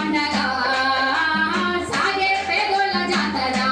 పండగ సాగే పేదోళ్ళ జాతరా.